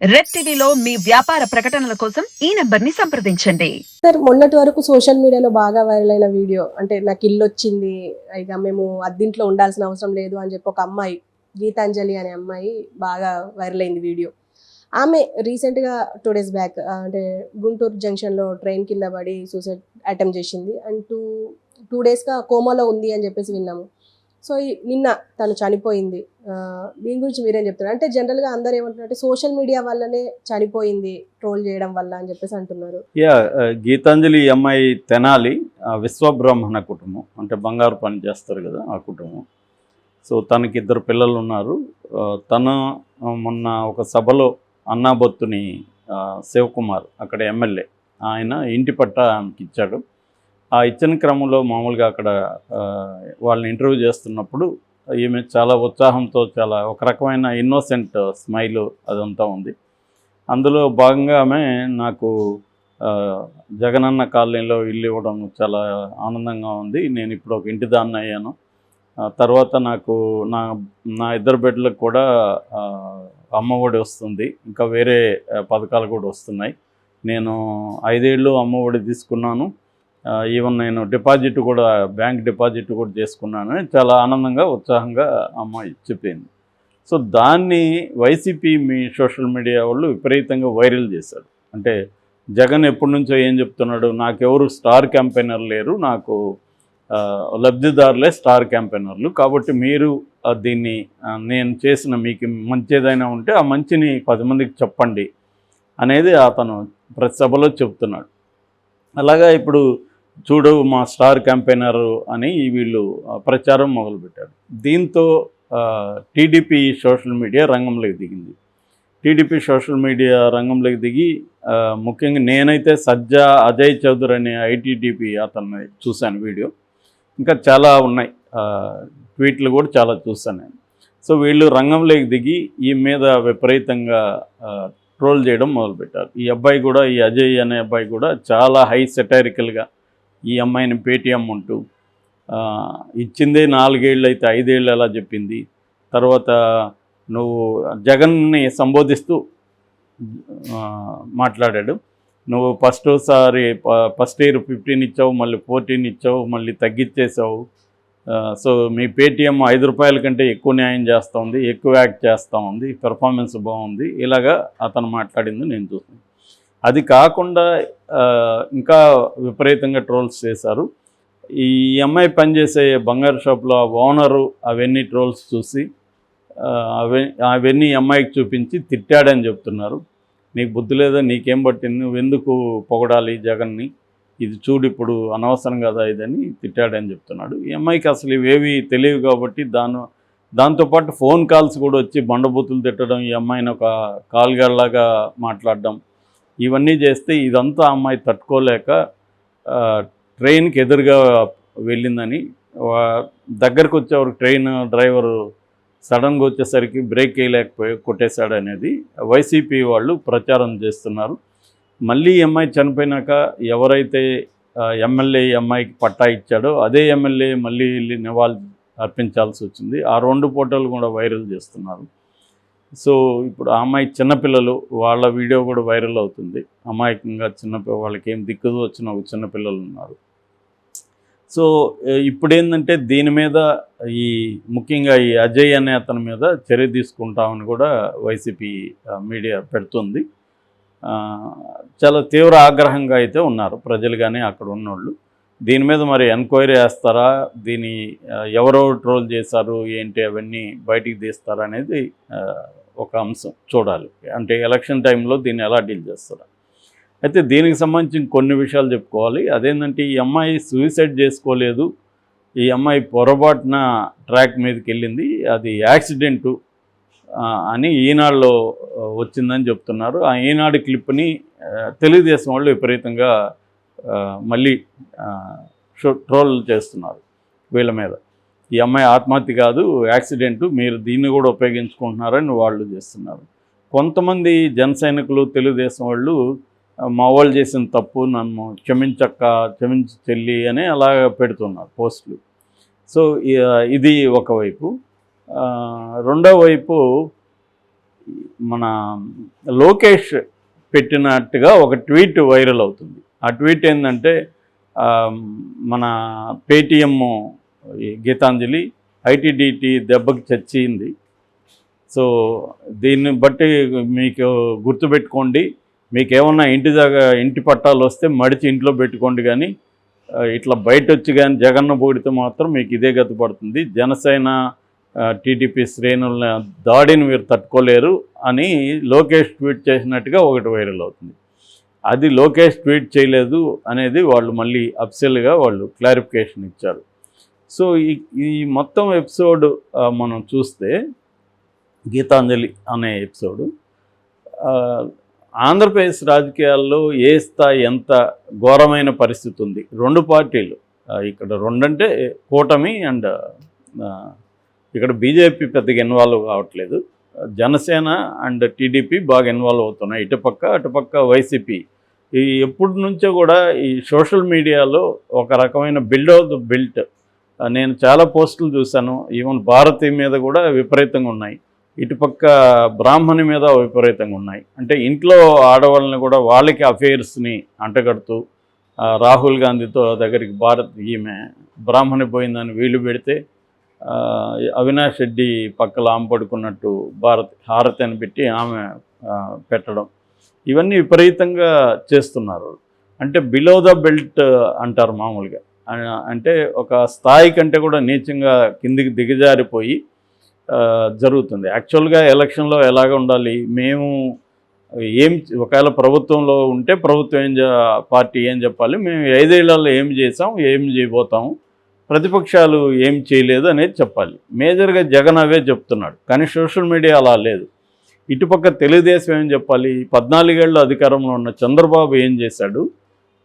Red టీవీలో మీ వ్యాపార ప్రకటనల కోసం ఈ నెంబర్ని సంప్రదించండి. సార్ మొన్నటి వరకు సోషల్ మీడియాలో బాగా వైరల్ అయిన వీడియో అంటే నాకు ఇల్లు వచ్చింది ఇక మేము అద్దింట్లో ఉండాల్సిన అవసరం లేదు అని చెప్పి ఒక అమ్మాయి గీతాంజలి అనే అమ్మాయి బాగా వైరల్ అయింది వీడియో. ఆమె రీసెంట్గా టూ డేస్ బ్యాక్ అంటే గుంటూరు జంక్షన్లో ట్రైన్ కింద పడి సూసైడ్ అటెంప్ట్ చేసింది. అండ్ టూ టూ డేస్గా కోమాలో ఉంది అని చెప్పేసి విన్నాము. సో ఈ- నిన్న తను చనిపోయింది. దీని గురించి మీరేం చెప్తారు అంటే జనరల్గా అందరు ఏమంటున్నారు సోషల్ మీడియా వల్లనే చనిపోయింది ట్రోల్ చేయడం వల్ల అని చెప్పేసి అంటున్నారు. యా గీతాంజలి అమ్మాయి తెనాలి విశ్వబ్రాహ్మణ కుటుంబం. అంటే బంగారు పని చేస్తారు కదా ఆ కుటుంబం. సో తనకి ఇద్దరు పిల్లలు ఉన్నారు. తను మొన్న ఒక సభలో అన్నాబొత్తుని శివకుమార్ అక్కడ ఎమ్మెల్యే ఆయన ఇంటి పట్ట ఆమెకి ఇచ్చాడు. ఆ ఇచ్చిన క్రమంలో మామూలుగా అక్కడ వాళ్ళని ఇంటర్వ్యూ చేస్తున్నప్పుడు ఈమె చాలా ఉత్సాహంతో చాలా ఒక రకమైన ఇన్నోసెంట్ స్మైల్ అదంతా ఉంది. అందులో భాగంగా ఆమె నాకు జగనన్న కాలనీలో ఇల్లు ఇవ్వడం చాలా ఆనందంగా ఉంది. నేను ఇప్పుడు ఒక ఇంటి దాన్ని అయ్యాను. తర్వాత నాకు నా నా ఇద్దరు బిడ్డలకు కూడా అమ్మఒడి వస్తుంది. ఇంకా వేరే పథకాలు కూడా వస్తున్నాయి. నేను ఐదేళ్ళు అమ్మఒడి తీసుకున్నాను. ఈవెన్ నేను డిపాజిట్ కూడా బ్యాంక్ డిపాజిట్ కూడా చేసుకున్నాను చాలా ఆనందంగా ఉత్సాహంగా అమ్మాయి చెప్పింది. సో దాన్ని వైసీపీ మీ సోషల్ మీడియా వాళ్ళు విపరీతంగా వైరల్ చేశారు. అంటే జగన్ ఎప్పటి నుంచో ఏం చెప్తున్నాడు నాకెవరు స్టార్ క్యాంపెయినర్ లేరు నాకు లబ్ధిదారులే స్టార్ క్యాంపెయినర్లు. కాబట్టి మీరు దీన్ని నేను చేసిన మీకు మంచి ఏదైనా ఉంటే ఆ మంచిని పది మందికి చెప్పండి అనేది అతను ప్రతి సభలో చెప్తున్నాడు. అలాగా ఇప్పుడు చూడు మా స్టార్ క్యాంపెయినర్ అని వీళ్ళు ప్రచారం మొదలుపెట్టారు. దీంతో టీడీపీ సోషల్ మీడియా రంగంలోకి దిగింది. టీడీపీ సోషల్ మీడియా రంగంలోకి దిగి ముఖ్యంగా నేనైతే సజ్జా అజయ్ చౌదరి అనే ఐటీడీపీ అతన్ని చూశాను వీడియో. ఇంకా చాలా ఉన్నాయి. ట్వీట్లు కూడా చాలా చూశాను నేను. సో వీళ్ళు రంగంలోకి దిగి ఈ మీద విపరీతంగా ట్రోల్ చేయడం మొదలుపెట్టారు. ఈ అబ్బాయి కూడా ఈ అజయ్ అనే అబ్బాయి కూడా చాలా హై సెటారికల్గా ఈ అమ్మాయిని పేటీఎం అంటూ ఇచ్చిందే నాలుగేళ్ళు అయితే ఐదేళ్ళు ఎలా చెప్పింది. తర్వాత నువ్వు జగన్ని సంబోధిస్తూ మాట్లాడాడు. నువ్వు ఫస్ట్ సారి ఫస్ట్ ఇయర్ ఫిఫ్టీన్ ఇచ్చావు మళ్ళీ ఫోర్టీన్ ఇచ్చావు మళ్ళీ తగ్గించేసావు సో మీ పేటీఎం ఐదు రూపాయల కంటే ఎక్కువ న్యాయం చేస్తూ ఉంది ఎక్కువ యాక్ట్ చేస్తూ ఉంది పెర్ఫార్మెన్స్ బాగుంది ఇలాగా అతను మాట్లాడింది నేను చూస్తున్నాను అది కాకుండా ఇంకా విపరీతంగా ట్రోల్స్ చేశారు. ఈ అమ్మాయి పనిచేసే బంగారు షాప్లో ఆ ఓనరు అవన్నీ ట్రోల్స్ చూసి అవి అవన్నీ అమ్మాయికి చూపించి తిట్టాడని చెప్తున్నారు. నీకు బుద్ధి లేదా నీకేం పట్టింది నువ్వు ఎందుకు పొగడాలి జగన్ని? ఇది చూడు ఇప్పుడు అనవసరం కదా ఇదని తిట్టాడని చెప్తున్నాడు. ఈ అమ్మాయికి అసలు ఇవేవి తెలియవు కాబట్టి దాని దాంతోపాటు ఫోన్ కాల్స్ కూడా వచ్చి బండబూతులు తిట్టడం ఈ అమ్మాయిని ఒక కాల్గాళ్ళలాగా మాట్లాడడం ఇవన్నీ చేస్తే ఇదంతా ఆ అమ్మాయి తట్టుకోలేక ట్రైన్కి ఎదురుగా వెళ్ళిందని దగ్గరకు వచ్చేవారు ట్రైన్ డ్రైవరు సడన్గా వచ్చేసరికి బ్రేక్ వేయలేకపోయి కొట్టేశాడు అనేది వైసీపీ వాళ్ళు ప్రచారం చేస్తున్నారు. మళ్ళీ అమ్మాయి చనిపోయినాక ఎవరైతే ఎమ్మెల్యే అమ్మాయికి పట్టా ఇచ్చాడో అదే ఎమ్మెల్యే మళ్ళీ వెళ్ళి నివాళి అర్పించాల్సి వచ్చింది. ఆ రెండు ఫోటోలు కూడా వైరల్ చేస్తున్నారు. సో ఇప్పుడు ఆ అమ్మాయి చిన్నపిల్లలు వాళ్ళ వీడియో కూడా వైరల్ అవుతుంది. అమాయకంగా చిన్న వాళ్ళకి ఏం దిక్కుదు వచ్చిన ఒక చిన్నపిల్లలు ఉన్నారు. సో ఇప్పుడేందంటే దీని మీద ఈ ముఖ్యంగా ఈ అజయ్ అనే అతని మీద చర్య తీసుకుంటామని కూడా వైసీపీ మీడియా పెడుతుంది. చాలా తీవ్ర ఆగ్రహంగా అయితే ఉన్నారు. ప్రజలు కానీ అక్కడ ఉన్నోళ్ళు. దీని మీద మరి ఎంక్వైరీ వేస్తారా దీని ఎవరో ట్రోల్ చేశారు? ఏంటి? అవన్నీ బయటికి తీస్తారా అనేది ఒక అంశం చూడాలి. అంటే ఎలక్షన్ టైంలో దీన్ని ఎలా డీల్ చేస్తారా? అయితే దీనికి సంబంధించిన కొన్ని విషయాలు చెప్పుకోవాలి. అదేంటంటే ఈ అమ్మాయి సూసైడ్ చేసుకోలేదు. ఈ అమ్మాయి పొరపాటున ట్రాక్ మీదకి వెళ్ళింది. అది యాక్సిడెంటు అని ఈనాడులో వచ్చిందని చెప్తున్నారు. ఆ ఈనాడు క్లిప్ని తెలుగుదేశం వాళ్ళు విపరీతంగా మళ్ళీ ట్రోల్ చేస్తున్నారు వీళ్ళ మీద. ఈ అమ్మాయి ఆత్మహత్య కాదు యాక్సిడెంట్ మీరు దీన్ని కూడా ఉపయోగించుకుంటున్నారని వాళ్ళు చేస్తున్నారు. కొంతమంది జన సైనికులు తెలుగుదేశం వాళ్ళు మా వాళ్ళు చేసిన తప్పు నన్ను క్షమించక్క క్షమించి చెల్లి అని అలా పెడుతున్నారు పోస్టులు. సో ఇది ఒకవైపు రెండో వైపు మన లోకేష్ పెట్టినట్టుగా ఒక ట్వీట్ వైరల్ అవుతుంది. ఆ ట్వీట్ ఏంటంటే మన పేటిఎమ్ గీతాంజలి ఐటీడీటీ దెబ్బకి చచ్చింది. సో దీన్ని బట్టి మీకు గుర్తుపెట్టుకోండి. మీకు ఏమన్నా ఇంటి దగ్గర ఇంటి పట్టాలు వస్తే మడిచి ఇంట్లో పెట్టుకోండి కానీ ఇట్లా బయట వచ్చి కానీ జగన్న బోడితే మాత్రం మీకు ఇదే గతి పడుతుంది. జనసేన టీడీపీ శ్రేణుల దాడిని మీరు తట్టుకోలేరు అని లోకేష్ ట్వీట్ చేసినట్టుగా ఒకటి వైరల్ అవుతుంది. అది లోకేష్ ట్వీట్ చేయలేదు అనేది వాళ్ళు మళ్ళీ అఫిషియల్గా వాళ్ళు క్లారిఫికేషన్ ఇచ్చారు. సో ఈ ఈ మొత్తం ఎపిసోడ్ మనం చూస్తే గీతాంజలి అనే ఎపిసోడు ఆంధ్రప్రదేశ్ రాజకీయాల్లో ఏ స్థాయి ఎంత ఘోరమైన పరిస్థితి ఉంది? రెండు పార్టీలు ఇక్కడ రెండంటే కూటమి అండ్ ఇక్కడ బీజేపీ పెద్దగా ఇన్వాల్వ్ కావట్లేదు. జనసేన అండ్ టీడీపీ బాగా ఇన్వాల్వ్ అవుతున్నాయి. ఇటుపక్క అటుపక్క వైసీపీ ఈ ఎప్పటి నుంచో కూడా ఈ సోషల్ మీడియాలో ఒక రకమైన బిల్డ్ ఆఫ్ ద బిల్ట్. నేను చాలా పోస్టులు చూశాను. ఈవెన్ భారతి మీద కూడా విపరీతంగా ఉన్నాయి. ఇటుపక్క బ్రాహ్మణి మీద విపరీతంగా ఉన్నాయి. అంటే ఇంట్లో ఆడవాళ్ళని కూడా వాళ్ళకి అఫైర్స్ని అంటగడుతూ రాహుల్ గాంధీతో దగ్గరికి భారత్ ఈమె బ్రాహ్మణి పోయిందని వీలు పెడితే అవినాష్ రెడ్డి పక్కల ఆమె పడుకున్నట్టు భారత్ హారతి అని పెట్టి ఆమె పెట్టడం. ఇవన్నీ విపరీతంగా చేస్తున్నారు. అంటే బిలో ద బెల్ట్ అంటారు మామూలుగా. అంటే ఒక స్థాయి కంటే కూడా నీచంగా కిందికి దిగజారిపోయి జరుగుతుంది. యాక్చువల్గా ఎలక్షన్లో ఎలాగ ఉండాలి? మేము ఏం ఒకవేళ ప్రభుత్వంలో ఉంటే ప్రభుత్వం ఏం పార్టీ ఏం చెప్పాలి? మేము ఐదేళ్ళలో ఏం చేసాం? ఏం చేయబోతాము ప్రతిపక్షాలు ఏం చేయలేదు అనేది చెప్పాలి. మేజర్గా జగన్ అవే చెప్తున్నాడు. కానీ సోషల్ మీడియా అలా లేదు. ఇటుపక్క తెలుగుదేశం ఏం చెప్పాలి? పద్నాలుగేళ్ళు అధికారంలో ఉన్న చంద్రబాబు ఏం చేశాడు?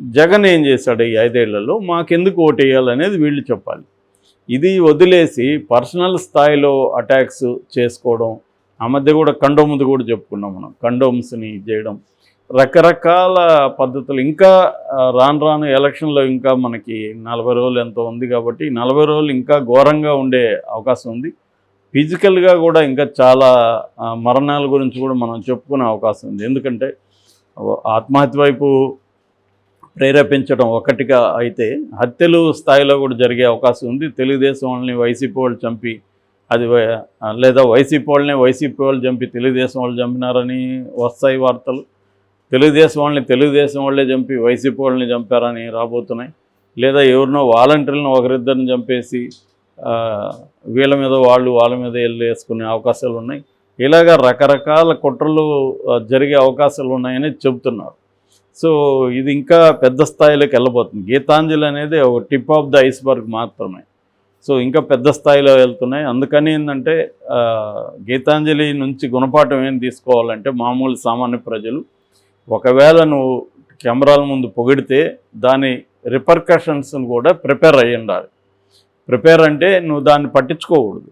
జగన్ ఏం చేశాడు ఈ ఐదేళ్ళలో? మాకెందుకు ఓటు వేయాలనేది వీళ్ళు చెప్పాలి. ఇది వదిలేసి పర్సనల్ స్థాయిలో అటాక్స్ చేసుకోవడం ఆ మధ్య కూడా కండోమ్ది కూడా చెప్పుకున్నాం మనం. కండోమ్స్ని చేయడం రకరకాల పద్ధతులు. ఇంకా రాను రాను ఎలక్షన్లో ఇంకా మనకి నలభై రోజులు ఎంతో ఉంది కాబట్టి నలభై రోజులు ఇంకా ఘోరంగా ఉండే అవకాశం ఉంది. ఫిజికల్గా కూడా ఇంకా చాలా మరణాల గురించి కూడా మనం చెప్పుకునే అవకాశం ఉంది. ఎందుకంటే ఆత్మహత్య వైపు ప్రేరేపించడం ఒకటిగా అయితే హత్యలు స్థాయిలో కూడా జరిగే అవకాశం ఉంది. తెలుగుదేశం వాళ్ళని వైసీపీ వాళ్ళు చంపి అది వై- లేదా వైసీపీ వాళ్ళని వైసీపీ వాళ్ళు చంపి తెలుగుదేశం వాళ్ళు చంపినారని వస్తాయి వార్తలు. తెలుగుదేశం వాళ్ళని తెలుగుదేశం వాళ్ళే చంపి వైసీపీ వాళ్ళని చంపారని రాబోతున్నాయి. లేదా ఎవరినో వాలంటీర్లను ఒకరిద్దరిని చంపేసి వీళ్ళ మీద వాళ్ళు వాళ్ళ మీద వెళ్ళి వేసుకునే అవకాశాలు ఉన్నాయి. ఇలాగ రకరకాల కుట్రలు జరిగే అవకాశాలు ఉన్నాయని చెబుతున్నారు. సో ఇది ఇంకా పెద్ద స్థాయిలోకి వెళ్ళబోతుంది. గీతాంజలి అనేది ఒక టిప్ ఆఫ్ ద ఐస్బర్గ్ మాత్రమే. సో ఇంకా పెద్ద స్థాయిలో వెళ్తున్నాయి. అందుకని ఏంటంటే గీతాంజలి నుంచి గుణపాఠం ఏం తీసుకోవాలంటే మామూలు సామాన్య ప్రజలు ఒకవేళ నువ్వు కెమెరాల ముందు పొగిడితే దాని రిపర్కషన్స్ని కూడా ప్రిపేర్ అయ్యి ఉండాలి ప్రిపేర్ అంటే నువ్వు దాన్ని పట్టించుకోకూడదు.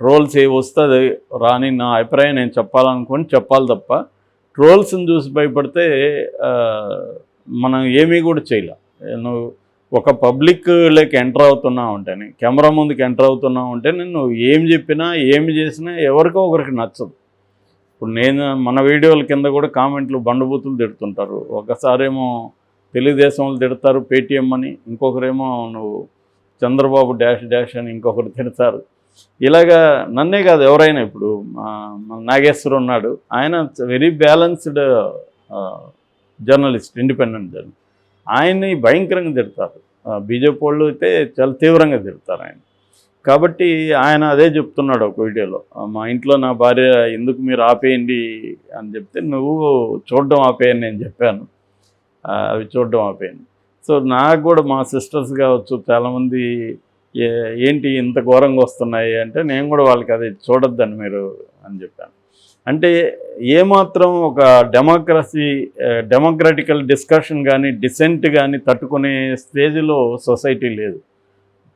ట్రోల్స్ ఏ వస్తుంది రాని నా అభిప్రాయం నేను చెప్పాలనుకొని చెప్పాలి తప్ప ట్రోల్స్ని చూసి భయపడితే మనం ఏమీ కూడా చేయలే. నువ్వు ఒక పబ్లిక్ లేక ఎంటర్ అవుతున్నావు ఉంటేనే కెమెరా ముందుకు ఎంటర్ అవుతున్నావు ఉంటేనే నువ్వు ఏం చెప్పినా ఏమి చేసినా ఎవరికో ఒకరికి నచ్చదు. ఇప్పుడు నేను మన వీడియోల కింద కూడా కామెంట్లు బండబూతులు తిడుతుంటారు. ఒకసారేమో తెలుగుదేశం వాళ్ళు తిడతారు పేటీఎం అని ఇంకొకరేమో నువ్వు చంద్రబాబు డాష్ డాష్ అని ఇంకొకరు తిడతారు. ఇలాగా నన్నే కాదు ఎవరైనా ఇప్పుడు మా- నాగేశ్వర్ ఉన్నాడు. ఆయన very balanced journalist independent journalist. ఆయన్ని భయంకరంగా తిడతారు. బీజేపీ వాళ్ళు అయితే చాలా తీవ్రంగా తిడతారు ఆయన. కాబట్టి ఆయన అదే చెప్తున్నాడు ఒక వీడియోలో. మా ఇంట్లో నా భార్య ఎందుకు మీరు ఆపేయండి అని చెప్తే నువ్వు చూడడం ఆపేయని నేను చెప్పాను. అవి చూడడం ఆపేయండి సో నాకు కూడా మా సిస్టర్స్ కావచ్చు చాలామంది "ఏ- ఏంటి ఇంత ఘోరంగా వస్తున్నాయి అంటే నేను కూడా వాళ్ళకి అది చూడొద్దని మీరు అని చెప్పాను. అంటే ఏమాత్రం ఒక డెమోక్రసీ డెమోక్రటికల్ డిస్కషన్ కానీ డిసెంట్ కానీ తట్టుకునే స్టేజ్లో సొసైటీ లేదు.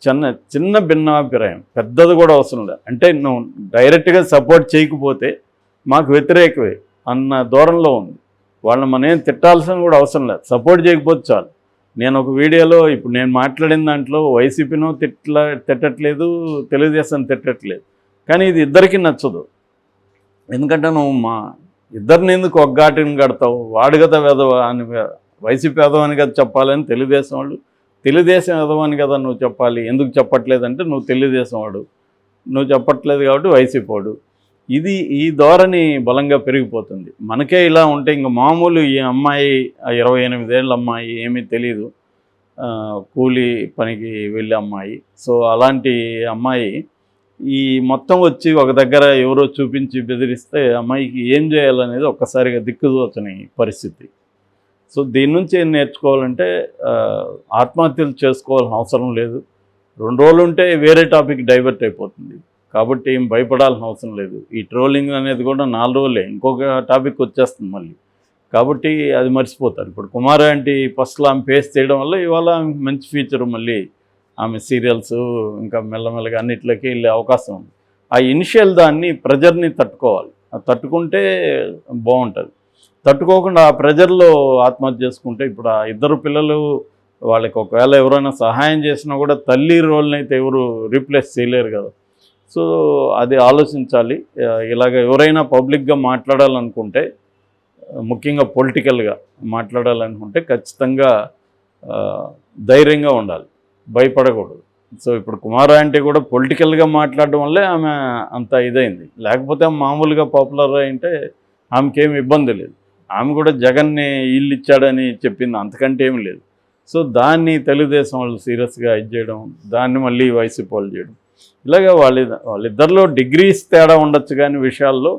చిన్న చిన్న భిన్నాభిప్రాయం పెద్దది కూడా అవసరం లేదు. అంటే నువ్వు డైరెక్ట్గా సపోర్ట్ చేయకపోతే మాకు వ్యతిరేకమే అన్న దూరంలో ఉంది. వాళ్ళని మనం ఏం తిట్టాల్సిన కూడా అవసరం లేదు. సపోర్ట్ చేయకపోతే చాలు. నేను ఒక వీడియోలో ఇప్పుడు నేను మాట్లాడిన దాంట్లో వైసీపీను తిట్ల తిట్టట్లేదు తెలుగుదేశం తిట్టట్లేదు. కానీ ఇది ఇద్దరికీ నచ్చదు. ఎందుకంటే నువ్వు మా ఇద్దరిని ఎందుకు ఒగ్గాటిని కడతావు? వాడు కదా వెధవ అని వైసీపీ వెధవ కదా చెప్పాలని తెలుగుదేశం వాళ్ళు. తెలుగుదేశం వెధవ కదా నువ్వు చెప్పాలి. ఎందుకు చెప్పట్లేదంటే నువ్వు తెలుగుదేశం వాడు. నువ్వు చెప్పట్లేదు కాబట్టి వైసీపీ వాడు. ఇది ఈ ధోరణి బలంగా పెరిగిపోతుంది. మనకే ఇలా ఉంటే ఇంక మామూలు ఈ అమ్మాయి ఇరవై ఎనిమిదేళ్ళ అమ్మాయి ఏమీ తెలియదు కూలి పనికి వెళ్ళే అమ్మాయి. సో అలాంటి అమ్మాయి ఈ మొత్తం వచ్చి ఒక దగ్గర ఎవరో చూపించి బెదిరిస్తే అమ్మాయికి ఏం చేయాలనేది ఒక్కసారిగా దిక్కుదోచని పరిస్థితి. సో దీని నుంచి ఏం నేర్చుకోవాలంటే ఆత్మహత్యలు చేసుకోవాల్సిన అవసరం లేదు. రెండు రోజులు ఉంటే వేరే టాపిక్ డైవర్ట్ అయిపోతుంది. కాబట్టి ఏం భయపడాల్సిన అవసరం లేదు. ఈ ట్రోలింగ్ అనేది కూడా నాలుగు రోజులే. ఇంకొక టాపిక్ వచ్చేస్తుంది మళ్ళీ. కాబట్టి అది మర్చిపోతారు. ఇప్పుడు కుమార్ అంటే ఫస్ట్లో ఆమె ఫేస్ చేయడం వల్ల ఇవాళ మంచి ఫ్యూచర్ మళ్ళీ ఆమె సీరియల్స్ ఇంకా మెల్లమెల్లగా అన్నిట్లోకి వెళ్ళే అవకాశం ఉంది. ఆ ఇనిషియల్ దాన్ని ప్రెజర్ని తట్టుకోవాలి. తట్టుకుంటే బాగుంటుంది. తట్టుకోకుండా ఆ ప్రెజర్లో ఆత్మహత్య చేసుకుంటే ఇప్పుడు ఆ ఇద్దరు పిల్లలు వాళ్ళకి ఒకవేళ ఎవరైనా సహాయం చేసినా కూడా తల్లి రోల్ని అయితే ఎవరు రీప్లేస్ చేయలేరు కదా. సో అది ఆలోచించాలి. ఇలాగ ఎవరైనా పబ్లిక్గా మాట్లాడాలనుకుంటే ముఖ్యంగా పొలిటికల్గా మాట్లాడాలనుకుంటే ఖచ్చితంగా ధైర్యంగా ఉండాలి. భయపడకూడదు. సో ఇప్పుడు కుమార అంటే కూడా పొలిటికల్గా మాట్లాడడం వల్లే ఆమె అంత ఇదైంది. లేకపోతే మామూలుగా పాపులర్ అయింటే ఆమెకేం ఇబ్బంది లేదు. ఆమె కూడా జగన్ని ఇల్లు ఇచ్చాడని చెప్పింది. అంతకంటే ఏమి లేదు. సో దాన్ని తెలుగుదేశం వాళ్ళు సీరియస్గా ఇది చేయడం దాన్ని మళ్ళీ వైసీపీ వాళ్ళు చేయడం. ఇలాగ వాళ్ళ వాళ్ళిద్దరిలో డిగ్రీస్ తేడా ఉండొచ్చు కానీ విషయాల్లో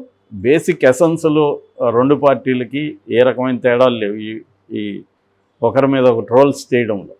బేసిక్ ఎసెన్స్లో రెండు పార్టీలకి ఏ రకమైన తేడాలు లేవు. ఈ ఈ ఒకరి మీద ఒక ట్రోల్స్ చేయడంలో.